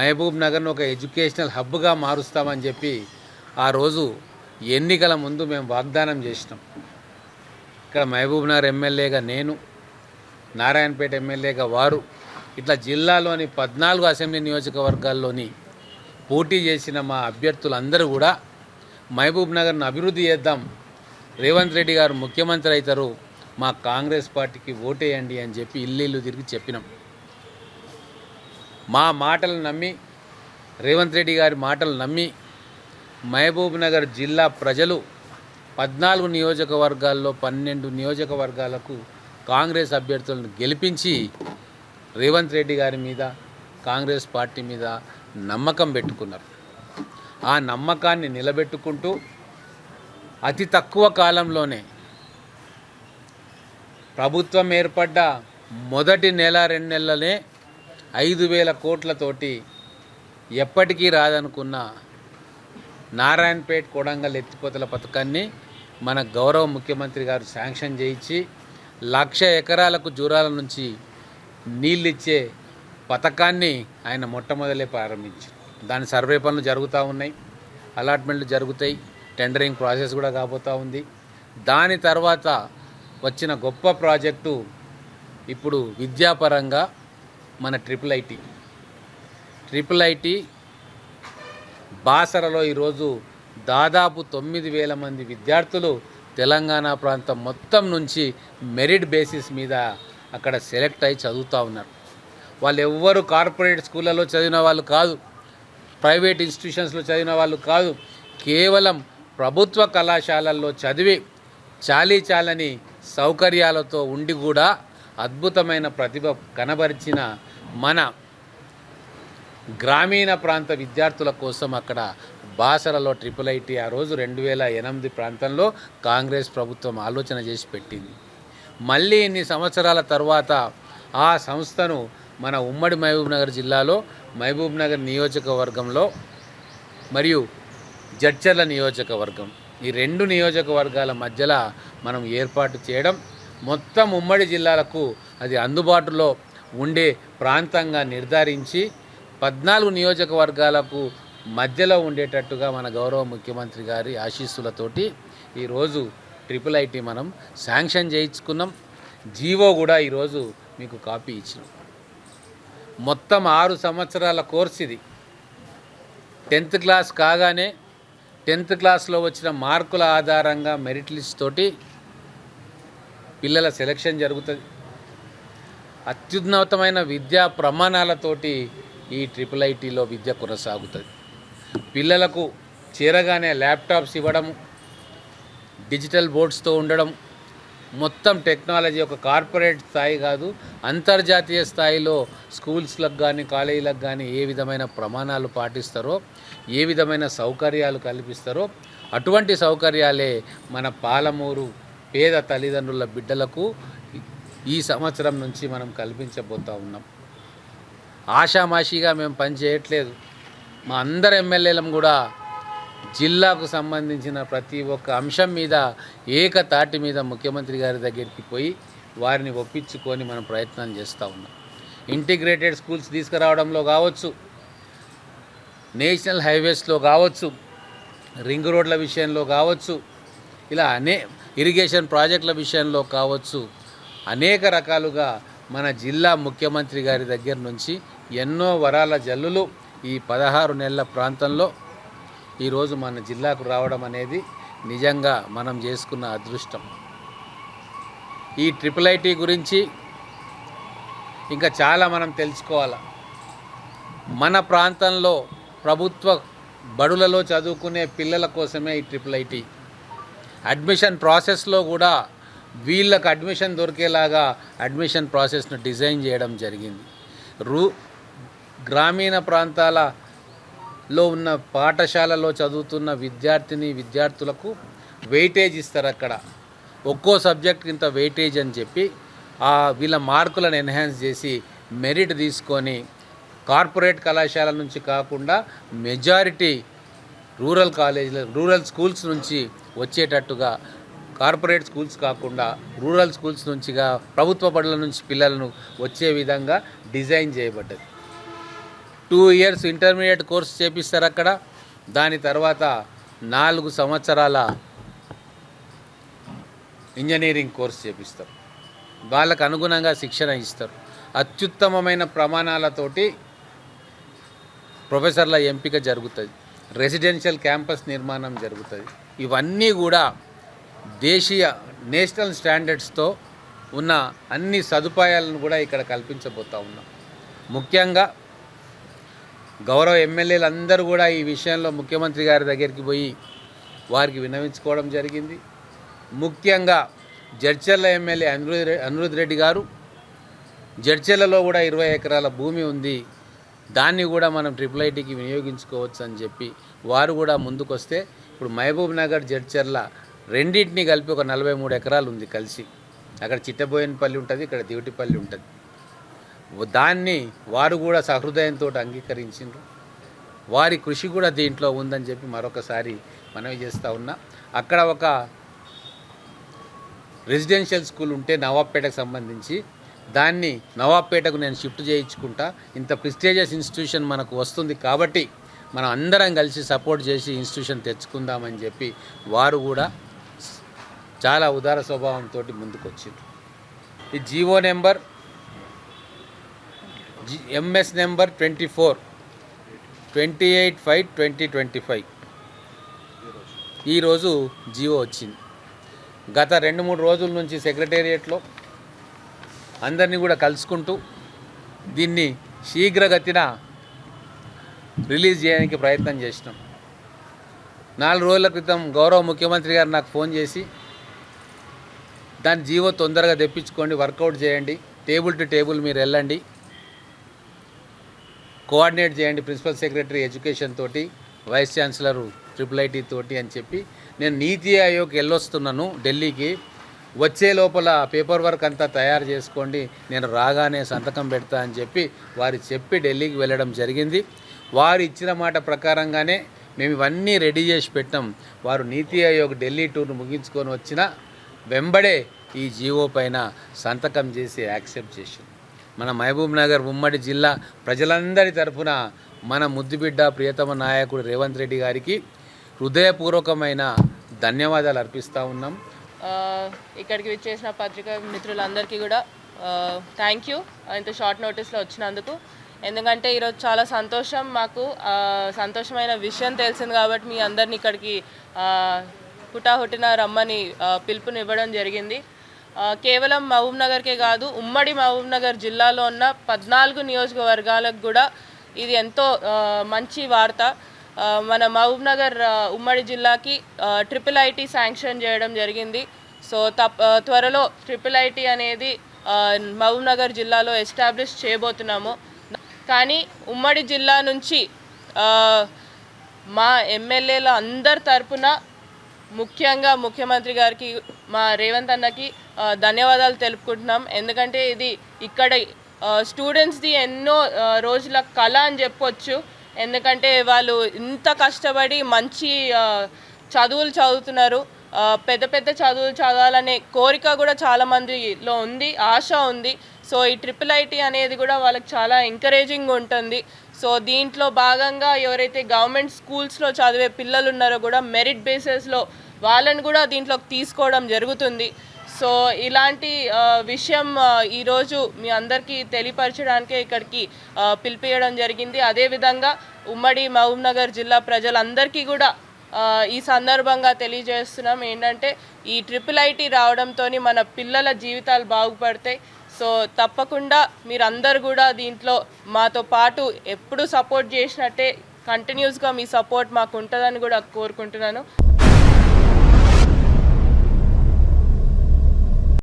మహబూబ్ నగర్ను ఒక ఎడ్యుకేషనల్ హబ్గా మారుస్తామని చెప్పి ఆ రోజు ఎన్నికల ముందు మేము వాగ్దానం చేసినాం. ఇక్కడ మహబూబ్ నగర్ ఎమ్మెల్యేగా నేను నారాయణపేట ఎమ్మెల్యేగా వారు ఇట్లా జిల్లాలోని పద్నాలుగు అసెంబ్లీ నియోజకవర్గాల్లోని పోటీ చేసిన మా అభ్యర్థులందరూ కూడా మహబూబ్ నగర్ను అభివృద్ధి చేద్దాం రేవంత్ రెడ్డి గారు ముఖ్యమంత్రి అవుతారు మా కాంగ్రెస్ పార్టీకి ఓటేయండి అని చెప్పి ఇల్లు ఇల్లు తిరిగి చెప్పినాం. మా మాటలు నమ్మి రేవంత్ రెడ్డి గారి మాటలు నమ్మి మహబూబ్ నగర్ జిల్లా ప్రజలు పద్నాలుగు నియోజకవర్గాల్లో పన్నెండు నియోజకవర్గాలకు కాంగ్రెస్ అభ్యర్థులను గెలిపించి రేవంత్ రెడ్డి గారి మీద కాంగ్రెస్ పార్టీ మీద నమ్మకం పెట్టుకున్నారు. ఆ నమ్మకాన్ని నిలబెట్టుకుంటూ అతి తక్కువ కాలంలోనే ప్రభుత్వం ఏర్పడ్డ మొదటి నెల రెండు నెలలనే ఐదు వేల కోట్లతోటి ఎప్పటికీ రాదనుకున్న నారాయణపేట్ కొడంగల్ ఎత్తిపోతల పథకాన్ని మన గౌరవ ముఖ్యమంత్రి గారు శాంక్షన్ చేయించి లక్ష ఎకరాలకు జూరాల నుంచి నీళ్ళిచ్చే పథకాన్ని ఆయన మొట్టమొదలే ప్రారంభించారు. దాని సర్వే పనులు జరుగుతూ ఉన్నాయి. అలాట్మెంట్లు జరుగుతాయి. టెండరింగ్ ప్రాసెస్ కూడా కాబోతూ ఉంది. దాని తర్వాత వచ్చిన గొప్ప ప్రాజెక్టు ఇప్పుడు విద్యాపరంగా మన ట్రిపుల్ ఐటీ. ట్రిపుల్ ఐటీ బాసరలో ఈరోజు దాదాపు తొమ్మిది వేల మంది విద్యార్థులు తెలంగాణ ప్రాంతం మొత్తం నుంచి మెరిట్ బేసిస్ మీద అక్కడ సెలెక్ట్ అయి చదువుతూ ఉన్నారు. వాళ్ళు ఎవ్వరు కార్పొరేట్ స్కూళ్ళలో చదివిన వాళ్ళు కాదు ప్రైవేట్ ఇన్స్టిట్యూషన్స్లో చదివిన వాళ్ళు కాదు కేవలం ప్రభుత్వ కళాశాలల్లో చదివి చాలీ చాలని సౌకర్యాలతో ఉండి కూడా అద్భుతమైన ప్రతిభ కనబరిచిన మన గ్రామీణ ప్రాంత విద్యార్థుల కోసం అక్కడ బాసరలో ట్రిపుల్ ఐటీ ఆ రోజు రెండు వేల ఎనిమిది ప్రాంతంలో కాంగ్రెస్ ప్రభుత్వం ఆలోచన చేసి పెట్టింది. మళ్ళీ ఇన్ని సంవత్సరాల తర్వాత ఆ సంస్థను మన ఉమ్మడి మహబూబ్నగర్ జిల్లాలో మహబూబ్నగర్ నియోజకవర్గంలో మరియు జడ్చర్ల నియోజకవర్గం. ఈ రెండు నియోజకవర్గాల మధ్యలో మనం ఏర్పాటు చేయడం మొత్తం ఉమ్మడి జిల్లాలకు అది అందుబాటులో ఉండే ప్రాంతంగా నిర్ధారించి పద్నాలుగు నియోజకవర్గాలకు మధ్యలో ఉండేటట్టుగా మన గౌరవ ముఖ్యమంత్రి గారి ఆశీస్సులతోటి ఈరోజు ట్రిపుల్ ఐటీ మనం శాంక్షన్ చేయించుకున్నాం. జీవో కూడా ఈరోజు మీకు కాపీ ఇచ్చినాం. మొత్తం ఆరు సంవత్సరాల కోర్స్ ఇది. టెన్త్ క్లాస్ కాగానే టెన్త్ క్లాస్లో వచ్చిన మార్కుల ఆధారంగా మెరిట్ లిస్ట్ తోటి పిల్లల సెలక్షన్ జరుగుతుంది. అత్యున్నతమైన విద్యా ప్రమాణాలతోటి ఈ ట్రిపుల్ ఐటీలో విద్య కొనసాగుతుంది. పిల్లలకు చేరగానే ల్యాప్టాప్స్ ఇవ్వడం డిజిటల్ బోర్డ్స్తో ఉండడం మొత్తం టెక్నాలజీ ఒక కార్పొరేట్ స్థాయి కాదు అంతర్జాతీయ స్థాయిలో స్కూల్స్లకు కానీ కాలేజీలకు కానీ ఏ విధమైన ప్రమాణాలు పాటిస్తారో ఏ విధమైన సౌకర్యాలు కల్పిస్తారో అటువంటి సౌకర్యాలే మన పాలమూరు పేద తల్లిదండ్రుల బిడ్డలకు ఈ సంవత్సరం నుంచి మనం కల్పించబోతూ ఉన్నాం. ఆషామాషిగా మేము పనిచేయట్లేదు మా అందరు ఎమ్మెల్యేలం కూడా జిల్లాకు సంబంధించిన ప్రతి ఒక్క అంశం మీద ఏకతాటి మీద ముఖ్యమంత్రి గారి దగ్గరికి పోయి వారిని ఒప్పించుకొని మనం ప్రయత్నం చేస్తూ ఉన్నాం. ఇంటిగ్రేటెడ్ స్కూల్స్ తీసుకురావడంలో కావచ్చు నేషనల్ హైవేస్లో కావచ్చు రింగ్ రోడ్ల విషయంలో కావచ్చు ఇలా అనే ఇరిగేషన్ ప్రాజెక్టుల విషయంలో కావచ్చు అనేక రకాలుగా మన జిల్లా ముఖ్యమంత్రి గారి దగ్గర నుంచి ఎన్నో వరాల జల్లులు ఈ పదహారు నెలల ప్రాంతంలో ఈరోజు మన జిల్లాకు రావడం అనేది నిజంగా మనం చేసుకున్న అదృష్టం. ఈ ట్రిపుల్ ఐటీ గురించి ఇంకా చాలా మనం తెలుసుకోవాలి. మన ప్రాంతంలో ప్రభుత్వ బడులలో చదువుకునే పిల్లల కోసమే ఈ ట్రిపుల్ ఐటీ అడ్మిషన్ ప్రాసెస్లో కూడా వీళ్ళకు అడ్మిషన్ దొరికేలాగా అడ్మిషన్ ప్రాసెస్ను డిజైన్ చేయడం జరిగింది. రూ గ్రామీణ ప్రాంతాలలో ఉన్న పాఠశాలలో చదువుతున్న విద్యార్థిని విద్యార్థులకు వెయిటేజ్ ఇస్తారు అక్కడ. ఒక్కో సబ్జెక్ట్ ఇంత వెయిటేజ్ అని చెప్పి ఆ వీళ్ళ మార్కులను ఎన్హాన్స్ చేసి మెరిట్ తీసుకొని కార్పొరేట్ కళాశాల నుంచి కాకుండా మెజారిటీ రూరల్ కాలేజీల రూరల్ స్కూల్స్ నుంచి వచ్చేటట్టుగా కార్పొరేట్ స్కూల్స్ కాకుండా రూరల్ స్కూల్స్ నుంచిగా ప్రభుత్వ బడుల నుంచి పిల్లలను వచ్చే విధంగా డిజైన్ చేయబడ్డది. టూ ఇయర్స్ ఇంటర్మీడియట్ కోర్స్ చేపిస్తారు అక్కడ. దాని తర్వాత నాలుగు సంవత్సరాల ఇంజనీరింగ్ కోర్స్ చేపిస్తారు. వాళ్ళకు అనుగుణంగా శిక్షణ ఇస్తారు. అత్యుత్తమమైన ప్రమాణాలతోటి ప్రొఫెసర్ల ఎంపిక జరుగుతుంది. రెసిడెన్షియల్ క్యాంపస్ నిర్మాణం జరుగుతుంది. ఇవన్నీ కూడా దేశీయ నేషనల్ స్టాండర్డ్స్తో ఉన్న అన్ని సదుపాయాలను కూడా ఇక్కడ కల్పించబోతా ఉన్నాం. ముఖ్యంగా గౌరవ ఎమ్మెల్యేలు అందరూ కూడా ఈ విషయంలో ముఖ్యమంత్రి గారి దగ్గరికి పోయి వారికి విన్నవించుకోవడం జరిగింది. ముఖ్యంగా జడ్చర్ల ఎమ్మెల్యే అనిరుద్ అనిరుద్ రెడ్డి గారు జడ్చర్లలో కూడా ఇరవై ఎకరాల భూమి ఉంది దాన్ని కూడా మనం ట్రిపుల్ ఐటీకి వినియోగించుకోవచ్చు అని చెప్పి వారు కూడా ముందుకొస్తే ఇప్పుడు మహబూబ్ నగర్ జడ్చర్ల రెండింటిని కలిపి ఒక నలభై మూడు ఎకరాలు ఉంది కలిసి. అక్కడ చిట్టబోయినపల్లి ఉంటుంది ఇక్కడ దివిటిపల్లి ఉంటుంది. దాన్ని వారు కూడా సహృదయంతో అంగీకరించిండ్రు. వారి కృషి కూడా దీంట్లో ఉందని చెప్పి మరొకసారి మనవి చేస్తూ ఉన్నా. అక్కడ ఒక రెసిడెన్షియల్ స్కూల్ ఉంటే నవాబ్పేటకు సంబంధించి. దాన్ని నవాబ్పేటకు నేను షిఫ్ట్ చేయించుకుంటా. ఇంత ప్రిస్టేజియస్ ఇన్స్టిట్యూషన్ మనకు వస్తుంది కాబట్టి మనం అందరం కలిసి సపోర్ట్ చేసి ఇన్స్టిట్యూషన్ తెచ్చుకుందామని చెప్పి వారు కూడా చాలా ఉదార స్వభావంతో ముందుకు ఈ GO number G MS number twenty four twenty eight five twenty twenty five. ఈరోజు జీవో వచ్చింది. గత రెండు మూడు రోజుల నుంచి సెక్రటేరియట్లో అందరినీ కూడా కలుసుకుంటూ దీన్ని శీఘ్రగతిన రిలీజ్ చేయడానికి ప్రయత్నం చేసినాం. నాలుగు రోజుల క్రితం గౌరవ ముఖ్యమంత్రి గారు నాకు ఫోన్ చేసి దాని జీవో తొందరగా తెప్పించుకోండి వర్కౌట్ చేయండి. టేబుల్ టు టేబుల్ మీరు వెళ్ళండి. కోఆర్డినేట్ చేయండి ప్రిన్సిపల్ సెక్రటరీ ఎడ్యుకేషన్ తోటి వైస్ ఛాన్సలర్ ట్రిపుల్ ఐటీ తోటి అని చెప్పి. నేను నీతి ఆయోగ్ వెళ్ళొస్తున్నాను ఢిల్లీకి. వచ్చే లోపల పేపర్ వర్క్ అంతా తయారు చేసుకోండి. నేను రాగానే సంతకం పెడతా అని చెప్పి వారు చెప్పి ఢిల్లీకి వెళ్ళడం జరిగింది. వారు ఇచ్చిన మాట ప్రకారంగానే మేము ఇవన్నీ రెడీ చేసి పెట్టాం. వారు నీతి ఆయోగ్ ఢిల్లీ టూర్ను ముగించుకొని వచ్చిన వెంబడే ఈ జీవో పైన సంతకం చేసి యాక్సెప్ట్ చేసింది. మన మహబూబ్ నగర్ ఉమ్మడి జిల్లా ప్రజలందరి తరపున మన ముద్దుబిడ్డ ప్రియతమ నాయకుడు రేవంత్ రెడ్డి గారికి హృదయపూర్వకమైన ధన్యవాదాలు అర్పిస్తూ ఉన్నాం. ఇక్కడికి విచ్చేసిన పత్రికా మిత్రులందరికీ కూడా థ్యాంక్ యూ ఇంత షార్ట్ నోటీస్లో వచ్చినందుకు. ఎందుకంటే ఈరోజు చాలా సంతోషం మాకు సంతోషమైన విషయం తెలిసింది కాబట్టి మీ అందరిని ఇక్కడికి హుటాహుటిన రమ్మని పిలుపునివ్వడం జరిగింది. కేవలం మహబూబ్ నగర్కే కాదు ఉమ్మడి మహబూబ్ నగర్ జిల్లాలో ఉన్న పద్నాలుగు నియోజకవర్గాలకు కూడా ఇది ఎంతో మంచి వార్త. మన మహబూబ్ నగర్ ఉమ్మడి జిల్లాకి ట్రిపుల్ ఐటీ శాంక్షన్ చేయడం జరిగింది. సో తప్ త్వరలో ట్రిపుల్ ఐటీ అనేది మహబూబ్నగర్ మహబూబ్ నగర్ జిల్లాలో ఎస్టాబ్లిష్ చేయబోతున్నాము. కానీ ఉమ్మడి జిల్లా నుంచి మా ఎమ్మెల్యేల అందరి తరపున ముఖ్యంగా ముఖ్యమంత్రి గారికి మా రేవంత్ అన్నకి ధన్యవాదాలు తెలుపుకుంటున్నాం. ఎందుకంటే ఇది ఇక్కడ స్టూడెంట్స్ది ఎన్నో రోజుల కళ అని చెప్పొచ్చు. ఎందుకంటే వాళ్ళు ఇంత కష్టపడి మంచి చదువులు చదువుతున్నారు. పెద్ద పెద్ద చదువులు చదవాలనే కోరిక కూడా చాలామందిలో ఉంది ఆశ ఉంది. సో ఈ ట్రిపుల్ ఐటీ అనేది కూడా వాళ్ళకి చాలా ఎంకరేజింగ్ ఉంటుంది. సో దీంట్లో భాగంగా ఎవరైతే గవర్నమెంట్ స్కూల్స్లో చదివే పిల్లలు ఉన్నారో కూడా మెరిట్ బేసిస్లో వాళ్ళని కూడా దీంట్లోకి తీసుకోవడం జరుగుతుంది. సో ఇలాంటి విషయం ఈరోజు మీ అందరికీ తెలియపరచడానికే ఇక్కడికి పిలిపియడం జరిగింది. అదేవిధంగా ఉమ్మడి మహబూబ్నగర్ జిల్లా ప్రజలందరికీ కూడా ఈ సందర్భంగా తెలియజేస్తున్నాం. ఏంటంటే ఈ ట్రిపుల్ ఐటీ రావడంతో మన పిల్లల జీవితాలు బాగుపడతాయి. సో తప్పకుండా మీరందరూ కూడా దీంట్లో మాతో పాటు ఎప్పుడు సపోర్ట్ చేసినట్టే కంటిన్యూస్గా మీ సపోర్ట్ మాకు ఉంటుందని కూడా కోరుకుంటున్నాను.